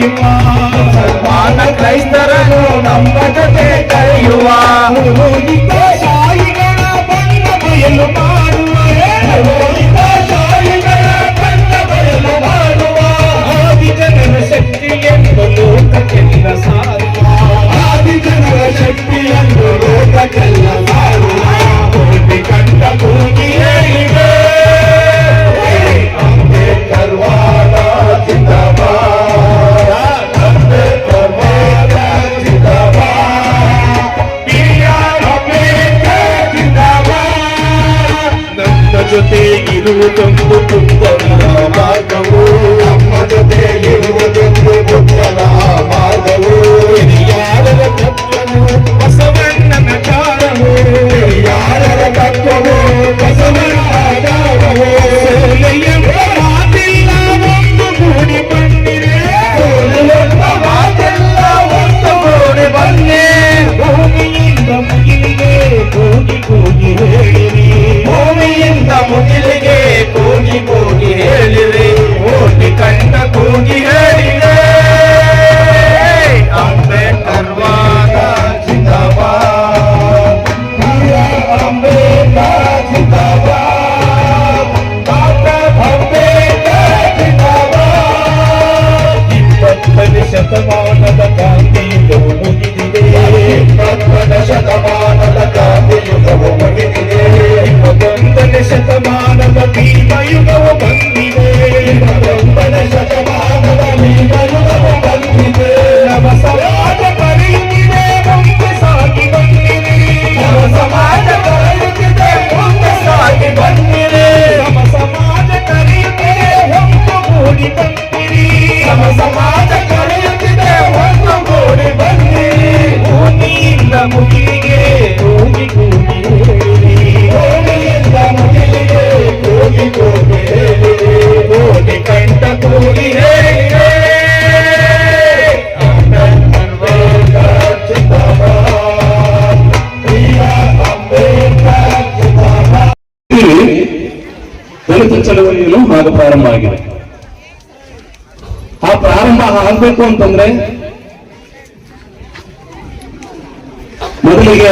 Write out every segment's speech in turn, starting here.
ಕರೆಯುವ ಮಾನ ಕ್ರೈಸ್ತರನ್ನು ನಮ್ಮ ಜೊತೆ ಕರೆಯುವ ಪುರೋಹಿತ ಶಾಹಿಗಳ ಬಣ್ಣ ಬಯಲು ಜೊತೆ ಇರುವುದೊಂದು ಉತ್ತಮ ಮಾರ್ಗವು ನಮ್ಮ ಜೊತೆ ಇರುವುದೊಂದು ಬುದ್ಧನ ಮಾರ್ಗವು ಯಾರರ ತತ್ವವು ಬಸವಣ್ಣನ ಕಾಲವು ಯಾರರ ತತ್ವವು ಬಸವನ ದಲಿತ ಚಳವಳಿಯನ್ನು ಆಗ ಪ್ರಾರಂಭ ಆಗಿದೆ. ಆ ಪ್ರಾರಂಭ ಆಗ್ಬೇಕು ಅಂತಂದ್ರೆ ಮೊದಲಿಗೆ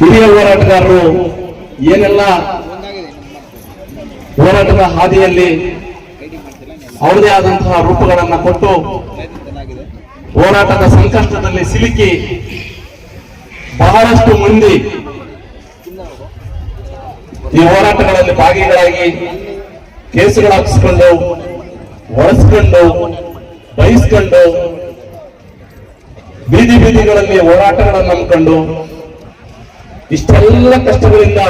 ಹಿರಿಯ ಹೋರಾಟಗಾರರು ಏನೆಲ್ಲ ಹೋರಾಟದ ಹಾದಿಯಲ್ಲಿ ಅವರದೇ ಆದಂತಹ ರೂಪಗಳನ್ನ ಕೊಟ್ಟು ಹೋರಾಟದ ಸಂಕಷ್ಟದಲ್ಲಿ ಸಿಲುಕಿ ಬಹಳಷ್ಟು ಮಂದಿ ಈ ಹೋರಾಟಗಳಲ್ಲಿ ಭಾಗಿಗಳಾಗಿ ಕೇಸುಗಳು ಹಾಕಿಸ್ಕೊಂಡು ಒಳಸ್ಕೊಂಡು ಬಯಸ್ಕೊಂಡು ಬೀದಿ ಬೀದಿಗಳಲ್ಲಿ ಹೋರಾಟಗಳನ್ನು ನಂಬ್ಕೊಂಡು ಇಷ್ಟೆಲ್ಲ ಕಷ್ಟಗಳಿಂದ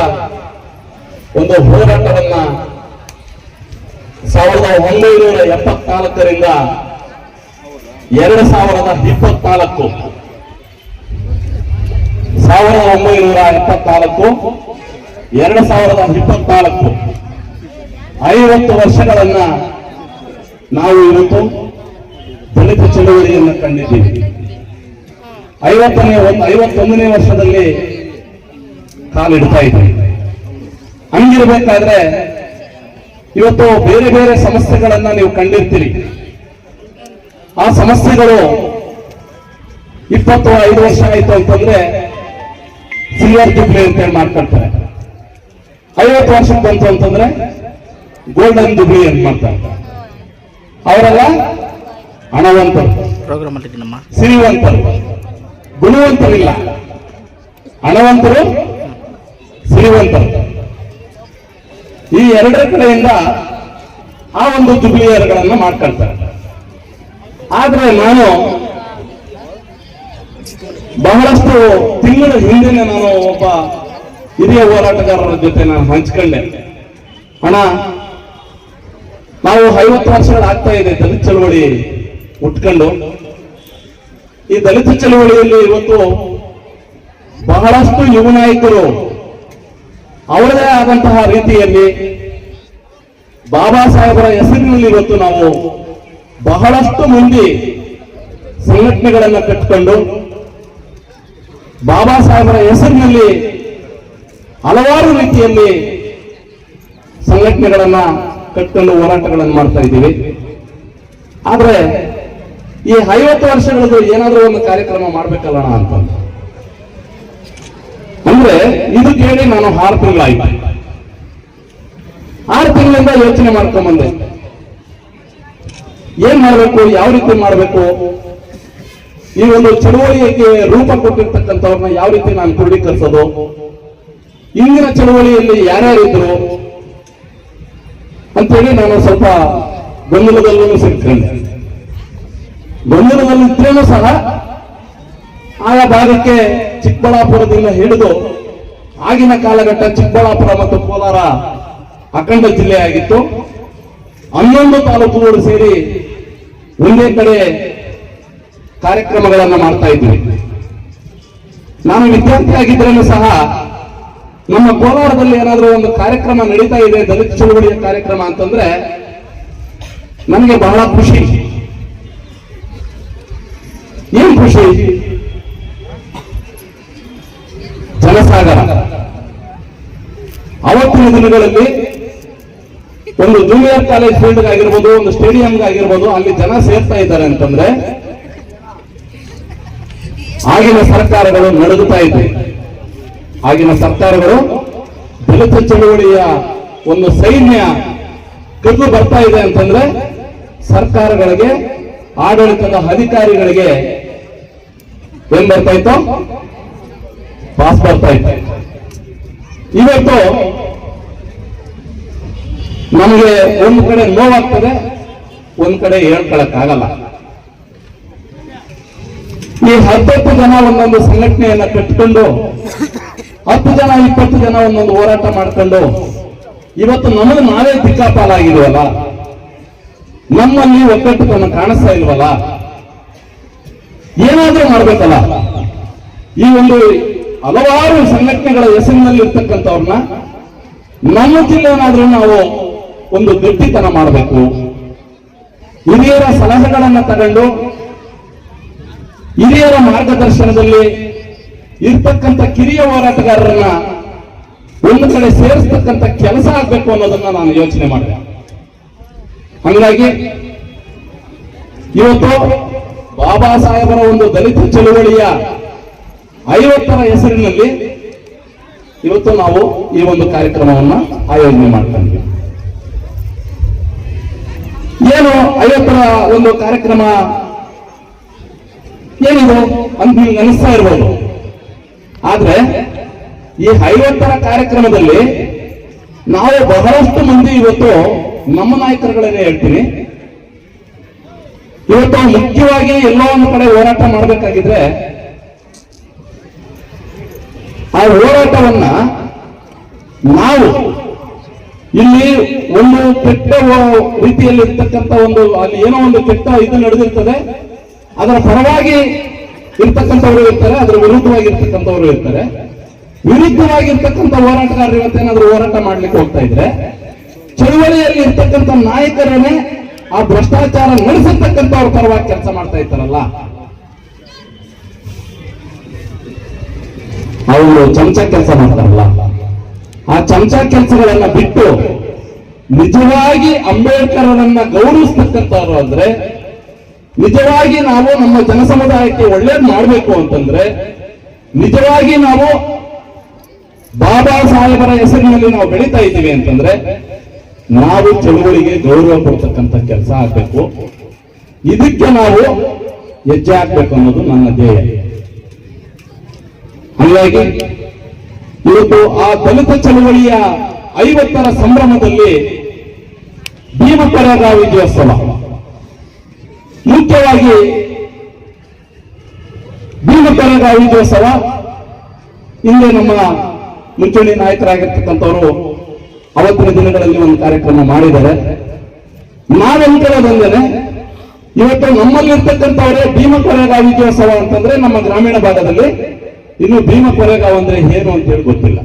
ಒಂದು ಹೋರಾಟವನ್ನ ಸಾವಿರದ ಒಂಬೈನೂರ ಎಪ್ಪತ್ನಾಲ್ಕರಿಂದ ಎರಡು ಸಾವಿರದ ಇಪ್ಪತ್ನಾಲ್ಕು. ಸಾವಿರದ ಒಂಬೈನೂರ ಎಪ್ಪತ್ನಾಲ್ಕು ಎರಡು ಸಾವಿರದ ಇಪ್ಪತ್ನಾಲ್ಕು. ಐವತ್ತು ವರ್ಷಗಳನ್ನ ನಾವು ಇವತ್ತು ದಲಿತ ಚಳುವಳಿಯನ್ನು ಕಂಡಿದ್ದೀವಿ. ಐವತ್ತನೇ ಒಂದು, ಐವತ್ತೊಂದನೇ ವರ್ಷದಲ್ಲಿ ಕಾಲಿಡ್ತಾ ಇದ್ದೀವಿ. ಹಂಗಿರ್ಬೇಕಾದ್ರೆ ಇವತ್ತು ಬೇರೆ ಬೇರೆ ಸಮಸ್ಯೆಗಳನ್ನ ನೀವು ಕಂಡಿರ್ತೀರಿ. ಆ ಸಮಸ್ಯೆಗಳು ಇಪ್ಪತ್ತು ಐದು ವರ್ಷ ಆಯ್ತು ಅಂತಂದ್ರೆ ಸಿಲ್ವರ್ ಜುಬ್ಲಿ ಅಂತ ಹೇಳಿ ಮಾಡ್ಕೊಳ್ತಾರೆ ಐವತ್ತು ವರ್ಷಕ್ಕೆ ಬಂತು ಅಂತಂದ್ರೆ ಗೋಲ್ಡನ್ ಜುಬ್ಲಿ ಅಂತ ಮಾಡ್ತಾರೆ ಅವರೆಲ್ಲ ಹಣವಂತರು. ಸಿರಿವಂತರು ಗುಣವಂತರಿಲ್ಲ. ಹಣವಂತರು ಸಿರಿವಂತರು ಈ ಎರಡರ ಕಡೆಯಿಂದ ಆ ಒಂದು ಜುಬ್ಲಿಯರ್ಗಳನ್ನ ಮಾಡ್ಕೊಳ್ತಾರೆ. ಆದ್ರೆ ನಾನು ಬಹಳಷ್ಟು ತಿಂಗಳ ಹಿಂದಿನ ನಾನು ಒಬ್ಬ ಹಿರಿಯ ಹೋರಾಟಗಾರರ ಜೊತೆ ನಾನು ಹಂಚ್ಕೊಂಡೆ. ಅಣ್ಣ, ನಾವು ಐವತ್ತು ವರ್ಷಗಳಾಗ್ತಾ ಇದೆ ದಲಿತ ಚಳವಳಿ ಉಟ್ಕೊಂಡು ಈ ದಲಿತ ಚಳವಳಿಯಲ್ಲಿ ಇವತ್ತು ಬಹಳಷ್ಟು ಯುವ ನಾಯಕರು ಅವರದೇ ಆದಂತಹ ರೀತಿಯಲ್ಲಿ ಬಾಬಾ ಸಾಹೇಬರ ಹೆಸರಿನಲ್ಲಿ ಇವತ್ತು ನಾವು ಬಹಳಷ್ಟು ಮಂದಿ ಸಂಘಟನೆಗಳನ್ನು ಕಟ್ಟಿಕೊಂಡು ಬಾಬಾ ಸಾಹೇಬರ ಹೆಸರಿನಲ್ಲಿ ಹಲವಾರು ರೀತಿಯಲ್ಲಿ ಸಂಘಟನೆಗಳನ್ನ ಕಟ್ಟಲು ಹೋರಾಟಗಳನ್ನು ಮಾಡ್ತಾ ಇದ್ದೀವಿ. ಆದ್ರೆ ಈ ಐವತ್ತು ವರ್ಷಗಳದ್ದು ಏನಾದರೂ ಒಂದು ಕಾರ್ಯಕ್ರಮ ಮಾಡ್ಬೇಕಲ್ಲ ಅಂತ. ಅಂದ್ರೆ ಇದು ಕೇಳಿ ನಾನು ಆರು ತಿಂಗಳಾಯ್ತು. ಆರು ತಿಂಗಳಿಂದ ಯೋಚನೆ ಮಾಡ್ಕೊಂಡ್ ಬಂದೆ. ಏನ್ ಮಾಡ್ಬೇಕು, ಯಾವ ರೀತಿ ಮಾಡ್ಬೇಕು? ಈ ಒಂದು ಚಳುವಳಿಗೆ ರೂಪ ಕೊಟ್ಟಿರ್ತಕ್ಕಂಥವ್ರನ್ನ ಯಾವ ರೀತಿ ನಾನು ಕ್ರೋಢೀಕರಿಸೋದು? ಇಂದಿನ ಚಳುವಳಿಯಲ್ಲಿ ಯಾರ್ಯಾರಿದ್ರು? ಅಂತೇಳಿ ನಾನು ಸ್ವಲ್ಪ ಗೊಂದಲದಲ್ಲೂ ಸಿಕ್ಕೊಂಡೆ ಗೊಂದಲದಲ್ಲಿದ್ರೇನೂ ಸಹ ಆಯಾ ಭಾಗಕ್ಕೆ ಚಿಕ್ಕಬಳ್ಳಾಪುರದಿಂದ ಹಿಡಿದು ಆಗಿನ ಕಾಲಘಟ್ಟ ಚಿಕ್ಕಬಳ್ಳಾಪುರ ಮತ್ತು ಕೋಲಾರ ಅಖಂಡ ಜಿಲ್ಲೆಯಾಗಿತ್ತು. ಹನ್ನೊಂದು ತಾಲೂಕುಗಳು ಸೇರಿ ಒಂದೇ ಕಡೆ ಕಾರ್ಯಕ್ರಮಗಳನ್ನು ಮಾಡ್ತಾ ಇದ್ವಿ. ನಾನು ವಿದ್ಯಾರ್ಥಿ ಸಹ ನಮ್ಮ ಕೋಲಾರದಲ್ಲಿ ಏನಾದರೂ ಒಂದು ಕಾರ್ಯಕ್ರಮ ನಡೀತಾ ಇದೆ, ದಲಿತ ಚಳುವಳಿಯ ಕಾರ್ಯಕ್ರಮ ಅಂತಂದ್ರೆ ನಮಗೆ ಬಹಳ ಖುಷಿ. ಏನ್ ಖುಷಿ? ಜನಸಾಗರ. ಅವತ್ತಿನ ದಿನಗಳಲ್ಲಿ ಒಂದು ಜೂನಿಯರ್ ಕಾಲೇಜ್ ಫೀಲ್ಡ್ ಆಗಿರ್ಬೋದು, ಒಂದು ಸ್ಟೇಡಿಯಂ ಆಗಿರ್ಬೋದು, ಅಲ್ಲಿ ಜನ ಸೇರ್ತಾ ಇದ್ದಾರೆ ಅಂತಂದ್ರೆ ಆಗಿನ ಸರ್ಕಾರಗಳು ನಡೆದುತ್ತಾ ಇದ್ವು ಆಗಿನ ಸರ್ಕಾರಗಳು ದಲಿತ ಚಳುವಳಿಯ ಒಂದು ಸೈನ್ಯ ಕದ್ದು ಬರ್ತಾ ಇದೆ ಅಂತಂದ್ರೆ ಸರ್ಕಾರಗಳಿಗೆ, ಆಡಳಿತದ ಅಧಿಕಾರಿಗಳಿಗೆ ಏನ್ ಬರ್ತಾ ಇತ್ತು? ಪಾಸ್ ಬರ್ತಾ ಇತ್ತು. ಇವತ್ತು ನಮಗೆ ಒಂದು ಕಡೆ ನೋವಾಗ್ತದೆ, ಒಂದು ಕಡೆ ಹೇಳ್ಕೊಳಕ್ಕಾಗಲ್ಲ. ಈ ಹತ್ತತ್ತು ಜನ ಒಂದೊಂದು ಸಂಘಟನೆಯನ್ನ ಕಟ್ಟಿಕೊಂಡು ಹತ್ತು ಜನ, ಇಪ್ಪತ್ತು ಜನ ಒಂದೊಂದು ಹೋರಾಟ ಮಾಡ್ಕೊಂಡು ಇವತ್ತು ನಮಗೆ ನಾವೇ ದಿಕ್ಕಾಪಾಲಾಗಿಲ್ವಲ್ಲ ನಮ್ಮಲ್ಲಿ ಒಕ್ಕಟ್ಟುತನ ಕಾಣಿಸ್ತಾ ಇಲ್ವಲ್ಲ? ಏನಾದ್ರೂ ಮಾಡ್ಬೇಕಲ್ಲ? ಈ ಒಂದು ಹಲವಾರು ಸಂಘಟನೆಗಳ ಹೆಸರಿನಲ್ಲಿ ಇರ್ತಕ್ಕಂಥವ್ರನ್ನ ನಮ್ಮ ಜಿಲ್ಲೆನಾದ್ರೂ ನಾವು ಒಂದು ಗಟ್ಟಿತನ ಮಾಡಬೇಕು. ಹಿರಿಯರ ಸಲಹೆಗಳನ್ನ ತಗೊಂಡು ಹಿರಿಯರ ಮಾರ್ಗದರ್ಶನದಲ್ಲಿ ಇರ್ತಕ್ಕಂಥ ಕಿರಿಯ ಹೋರಾಟಗಾರರನ್ನ ಒಂದು ಕಡೆ ಸೇರಿಸ್ತಕ್ಕಂಥ ಕೆಲಸ ಆಗ್ಬೇಕು ಅನ್ನೋದನ್ನ ನಾನು ಯೋಚನೆ ಮಾಡಿದೆ. ಹಂಗಾಗಿ ಇವತ್ತು ಬಾಬಾ ಸಾಹೇಬರ ಒಂದು ದಲಿತ ಚಳುವಳಿಯ ಐವತ್ತರ ಹೆಸರಿನಲ್ಲಿ ಇವತ್ತು ನಾವು ಈ ಒಂದು ಕಾರ್ಯಕ್ರಮವನ್ನ ಆಯೋಜನೆ ಮಾಡ್ಕೊಂಡಿದ್ದೀವಿ ಏನು ಐವತ್ತರ ಒಂದು ಕಾರ್ಯಕ್ರಮ ಏನಿದು ಅಂತ ನೀವು ನೆನೆಸ್ತಾ ಇರ್ಬೋದು. ಆದ್ರೆ ಈ ಐವತ್ತರ ಕಾರ್ಯಕ್ರಮದಲ್ಲಿ ನಾವು ಬಹಳಷ್ಟು ಮಂದಿ ಇವತ್ತು ನಮ್ಮ ನಾಯಕರುಗಳನ್ನೇ ಹೇಳ್ತೀನಿ. ಇವತ್ತು ಮುಖ್ಯವಾಗಿ ಎಲ್ಲೋ ಒಂದು ಕಡೆ ಹೋರಾಟ ಮಾಡಬೇಕಾಗಿದ್ರೆ ಆ ಹೋರಾಟವನ್ನ ನಾವು ಇಲ್ಲಿ ಒಂದು ಕೆಟ್ಟ ರೀತಿಯಲ್ಲಿ ಇರ್ತಕ್ಕಂಥ ಒಂದು ಅಲ್ಲಿ ಏನೋ ಒಂದು ಕೆಟ್ಟ ಇದು ನಡೆದಿರ್ತದೆ. ಅದರ ಪರವಾಗಿ ಇರ್ತಕ್ಕಂಥವ್ರು ಇರ್ತಾರೆ, ಅದ್ರ ವಿರುದ್ಧವಾಗಿ ಇರ್ತಕ್ಕಂಥವ್ರು ಇರ್ತಾರೆ. ವಿರುದ್ಧವಾಗಿರ್ತಕ್ಕಂಥ ಹೋರಾಟಗಾರರು ಇವತ್ತೇನಾದ್ರೂ ಹೋರಾಟ ಮಾಡ್ಲಿಕ್ಕೆ ಹೋಗ್ತಾ ಇದ್ರೆ, ಚಳುವಳಿಯಲ್ಲಿ ಇರ್ತಕ್ಕಂಥ ನಾಯಕರನ್ನೇ ಆ ಭ್ರಷ್ಟಾಚಾರ ನಡೆಸತಕ್ಕಂಥವ್ರ ಪರವಾಗಿ ಕೆಲಸ ಮಾಡ್ತಾ ಇರ್ತಾರಲ್ಲ? ಅವರು ಚಮಚ ಕೆಲಸ ಮಾಡ್ತಾರಲ್ಲ. ಆ ಚಮಚ ಕೆಲಸಗಳನ್ನ ಬಿಟ್ಟು ನಿಜವಾಗಿ ಅಂಬೇಡ್ಕರ್ ಅವರನ್ನ ಗೌರವಿಸ್ತಕ್ಕಂಥವ್ರು ಅಂದ್ರೆ ನಿಜವಾಗಿ ನಾವು ನಮ್ಮ ಜನಸಮುದಾಯಕ್ಕೆ ಒಳ್ಳೇದು ಮಾಡಬೇಕು ಅಂತಂದ್ರೆ, ನಿಜವಾಗಿ ನಾವು ಬಾಬಾ ಸಾಹೇಬರ ಹೆಸರಿನಲ್ಲಿ ನಾವು ಬೆಳೀತಾ ಇದ್ದೀವಿ ಅಂತಂದ್ರೆ, ನಾವು ಚಳುವಳಿಗೆ ಗೌರವ ಕೊಡ್ತಕ್ಕಂಥ ಕೆಲಸ ಆಗ್ಬೇಕು. ಇದಕ್ಕೆ ನಾವು ಹೆಜ್ಜೆ ಹಾಕ್ಬೇಕು ಅನ್ನೋದು ನನ್ನ ಧ್ಯೇಯ. ಹಾಗಾಗಿ ಇವತ್ತು ಆ ದಲಿತ ಚಳುವಳಿಯ ಐವತ್ತರ ಸಂಭ್ರಮದಲ್ಲಿ ಭೀಮಕರಗ ವಿಜಯೋತ್ಸವ ಮುಖ್ಯವಾಗಿ ಭೀಮಕರಗ ವಿಜಯೋತ್ಸವ ಹಿಂದೆ ನಮ್ಮ ಮುಂಚೂಣಿ ನಾಯಕರಾಗಿರ್ತಕ್ಕಂಥವರು ಅವತ್ತಿನ ದಿನಗಳಲ್ಲಿ ಒಂದು ಕಾರ್ಯಕ್ರಮ ಮಾಡಿದ್ದಾರೆ. ನಾವೆಂಕರದಂದರೆ ಇವತ್ತು ನಮ್ಮಲ್ಲಿರ್ತಕ್ಕಂಥವರೇ ಭೀಮಕೊರೆಗ ವಿಜಯೋತ್ಸವ ಅಂತಂದ್ರೆ ನಮ್ಮ ಗ್ರಾಮೀಣ ಭಾಗದಲ್ಲಿ ಇನ್ನು ಭೀಮ ಕೊರೆಗಾಂವ್ ಅಂದ್ರೆ ಏನು ಅಂತ ಹೇಳಿ ಗೊತ್ತಿಲ್ಲ.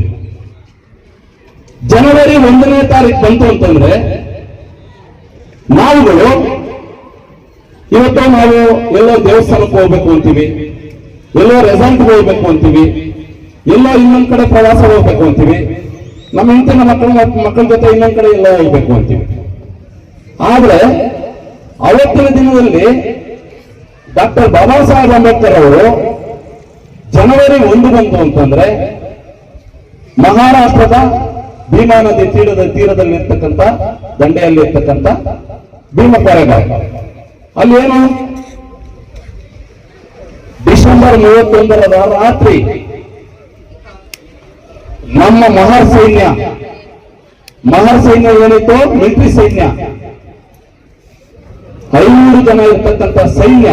ಜನವರಿ ಒಂದನೇ ತಾರೀಕು ಬಂತು ಅಂತಂದ್ರೆ, ನಾವುಗಳು ಇವತ್ತು ನಾವು ಎಲ್ಲೋ ದೇವಸ್ಥಾನಕ್ಕೆ ಹೋಗ್ಬೇಕು ಅಂತೀವಿ, ಎಲ್ಲೋ ರೆಸಾರ್ಟ್ಗೆ ಹೋಗ್ಬೇಕು ಅಂತೀವಿ, ಎಲ್ಲೋ ಇನ್ನೊಂದ್ ಕಡೆ ಪ್ರವಾಸ ಹೋಗ್ಬೇಕು ಅಂತೀವಿ, ನಮ್ಮ ಹೆಂಡತಿನ ಮಕ್ಕಳ ಮಕ್ಕಳ ಜೊತೆ ಇನ್ನೊಂದ್ ಕಡೆ ಎಲ್ಲ ಹೋಗ್ಬೇಕು ಅಂತೀವಿ. ಆದ್ರೆ ಅವತ್ತಿನ ದಿನದಲ್ಲಿ ಡಾಕ್ಟರ್ ಬಾಬಾ ಸಾಹೇಬ್ ಅಂಬೇಡ್ಕರ್ ಅವರು ಜನವರಿ ಒಂದು ಬಂತು ಅಂತಂದ್ರೆ ಮಹಾರಾಷ್ಟ್ರದ ಭೀಮಾ ನದಿ ತೀರದ ತೀರದಲ್ಲಿ ಇರ್ತಕ್ಕಂಥ ದಂಡೆಯಲ್ಲಿ ಇರ್ತಕ್ಕಂಥ ಅಲ್ಲಿ ಏನು ಡಿಸೆಂಬರ್ ಮೂವತ್ತೊಂದರ ರಾತ್ರಿ ನಮ್ಮ ಮಹರ್ ಸೈನ್ಯ ಮಹರ್ ಸೈನ್ಯ ಏನಿತ್ತು ಮಿಲಿಟರಿ ಸೈನ್ಯ, ಐನೂರು ಜನ ಇರ್ತಕ್ಕಂಥ ಸೈನ್ಯ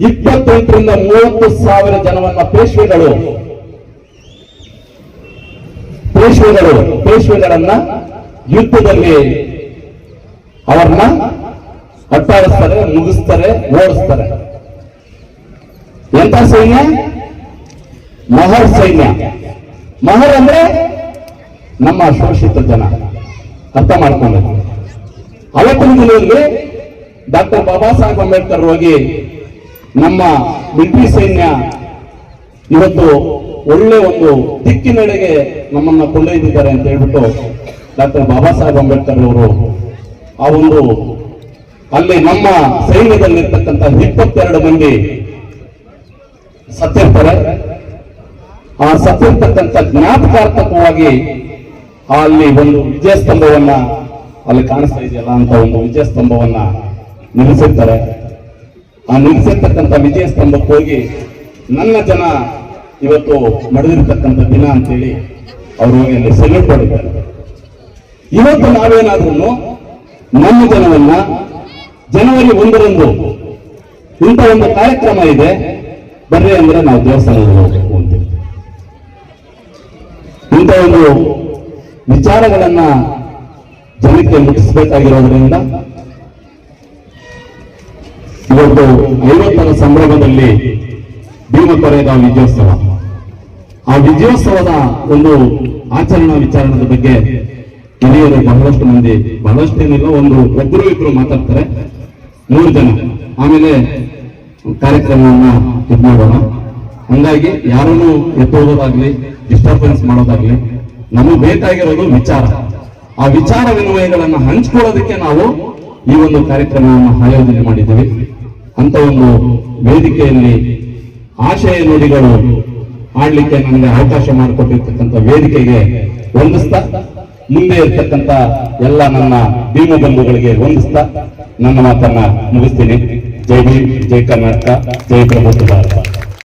ಇಪ್ಪತ್ತೆಂಟರಿಂದ ಮೂವತ್ತು ಸಾವಿರ ಜನವನ್ನ ಪೇಶ್ವೆಗಳು ಪೇಶ್ವೆಗಳು, ಪೇಶ್ವೆಗಳನ್ನ ಯುದ್ಧದಲ್ಲಿ ಅವರನ್ನ ಅಟ್ಟಾಡಿಸ್ತಾರೆ ಮುಗಿಸ್ತಾರೆ, ಓಡಿಸ್ತಾರೆ. ಎಂತ ಸೈನ್ಯ? ಮಹರ್ ಸೈನ್ಯ. ಮಹರ್ ಅಂದ್ರೆ ನಮ್ಮ ಶೋಷಿತ ಜನ. ಅರ್ಥ ಮಾಡ್ಕೊಂಡು ಅವತ್ತಿನ ದಿನದಲ್ಲಿ ಡಾಕ್ಟರ್ ಬಾಬಾ ಸಾಹೇಬ್ ಅಂಬೇಡ್ಕರ್ ಹೋಗಿ ನಮ್ಮ ಮಿಲಿಟರಿ ಸೈನ್ಯ ಇವತ್ತು ಒಳ್ಳೆ ಒಂದು ದಿಕ್ಕಿನೆಡೆಗೆ ನಮ್ಮನ್ನ ಕೊಂಡೊಯ್ದಿದ್ದಾರೆ ಅಂತ ಹೇಳ್ಬಿಟ್ಟು ಡಾಕ್ಟರ್ ಬಾಬಾ ಸಾಹೇಬ್ ಅಂಬೇಡ್ಕರ್ ಅವರು ಆ ಒಂದು ಅಲ್ಲಿ ನಮ್ಮ ಸೈನ್ಯದಲ್ಲಿರ್ತಕ್ಕಂಥ ಇಪ್ಪತ್ತೆರಡು ಮಂದಿ ಸತ್ತಿರ್ತಾರೆ ಆ ಸತ್ತಿರ್ತಕ್ಕಂಥ ಜ್ಞಾಪಕಾರ್ಥಕವಾಗಿ ಅಲ್ಲಿ ಒಂದು ವಿಜಯ ಸ್ತಂಭವನ್ನ ಅಲ್ಲಿ ಕಾಣಿಸ್ತಾ ಇದೆಯಲ್ಲ ಅಂತ ಒಂದು ವಿಜಯ ಸ್ತಂಭವನ್ನ ನಿಲ್ಲಿಸಿರ್ತಾರೆ ಆ ನಿಲ್ಲಿಸಿರ್ತಕ್ಕಂಥ ವಿಜಯ ಸ್ತಂಭಕ್ಕೆ ಹೋಗಿ ನನ್ನ ಜನ ಇವತ್ತು ನಡೆದಿರ್ತಕ್ಕಂಥ ದಿನ ಅಂತೇಳಿ ಅವರು ಹೋಗಿ ಅಲ್ಲಿ ಸೆಲ್ಯೂಟ್ ಮಾಡಿದ್ದಾರೆ. ಇವತ್ತು ನಾವೇನಾದ್ರೂ ನಮ್ಮ ಜನವನ್ನ ಜನವರಿ ಒಂದರಂದು ಇಂಥ ಒಂದು ಕಾರ್ಯಕ್ರಮ ಇದೆ. ಬರ್ರಿ ಅಂದ್ರೆ ನಾವು ದೇವಸ್ಥಾನದಲ್ಲಿ ಹೋಗಬೇಕು ಅಂತ ಇಂಥ ಒಂದು ವಿಚಾರಗಳನ್ನ ಜನಕ್ಕೆ ಮುಟ್ಟಿಸಬೇಕಾಗಿರೋದ್ರಿಂದ ಇವತ್ತು ಐವತ್ತರ ಸಂಭ್ರಮದಲ್ಲಿ ಭೀಮ ಕೊರೆಯದ ವಿಜಯೋತ್ಸವ. ಆ ವಿಜಯೋತ್ಸವದ ಒಂದು ಆಚರಣಾ ವಿಚಾರಣದ ಬಗ್ಗೆ ಹಿರಿಯರು ಬಹಳಷ್ಟು ಮಂದಿ, ಬಹಳಷ್ಟು ಏನಿಲ್ಲ, ಒಂದು ಒಬ್ಬರು ಇಬ್ರು ಮಾತಾಡ್ತಾರೆ. ಮೂರು ಜನ ಆಮೇಲೆ ಕಾರ್ಯಕ್ರಮವನ್ನ ಇದು ಮಾಡೋಣ. ಹಂಗಾಗಿ ಯಾರನ್ನು ಎತ್ತೋದಾಗ್ಲಿ ಡಿಸ್ಟರ್ಬೆನ್ಸ್ ಮಾಡೋದಾಗ್ಲಿ, ನಮಗೆ ಬೇಕಾಗಿರೋದು ವಿಚಾರ. ಆ ವಿಚಾರ ವಿನಿಮಯಗಳನ್ನ ಹಂಚ್ಕೊಳ್ಳೋದಕ್ಕೆ ನಾವು ಈ ಒಂದು ಕಾರ್ಯಕ್ರಮವನ್ನು ಆಯೋಜನೆ ಮಾಡಿದ್ದೀವಿ. ಅಂತ ಒಂದು ವೇದಿಕೆಯಲ್ಲಿ ಆಶಯ ನುಡಿಗಳು ಆಡ್ಲಿಕ್ಕೆ ನನಗೆ ಅವಕಾಶ ಮಾಡಿಕೊಟ್ಟಿರ್ತಕ್ಕಂಥ ವೇದಿಕೆಗೆ ವಂದಿಸ್ತಾ, ಮುಂದೆ ಇರ್ತಕ್ಕಂಥ ಎಲ್ಲ ನನ್ನ ಭೀಮ ಬಂಧುಗಳಿಗೆ ವಂದಿಸ್ತಾ ನನ್ನ ಮಾತನ್ನ ಮುಗಿಸ್ತೀನಿ. ಜೈ ಭೀಮ್ ಜೈ ಕರ್ನಾಟಕ ಜೈ ಪ್ರಭುತ್ವ ಭಾರತ.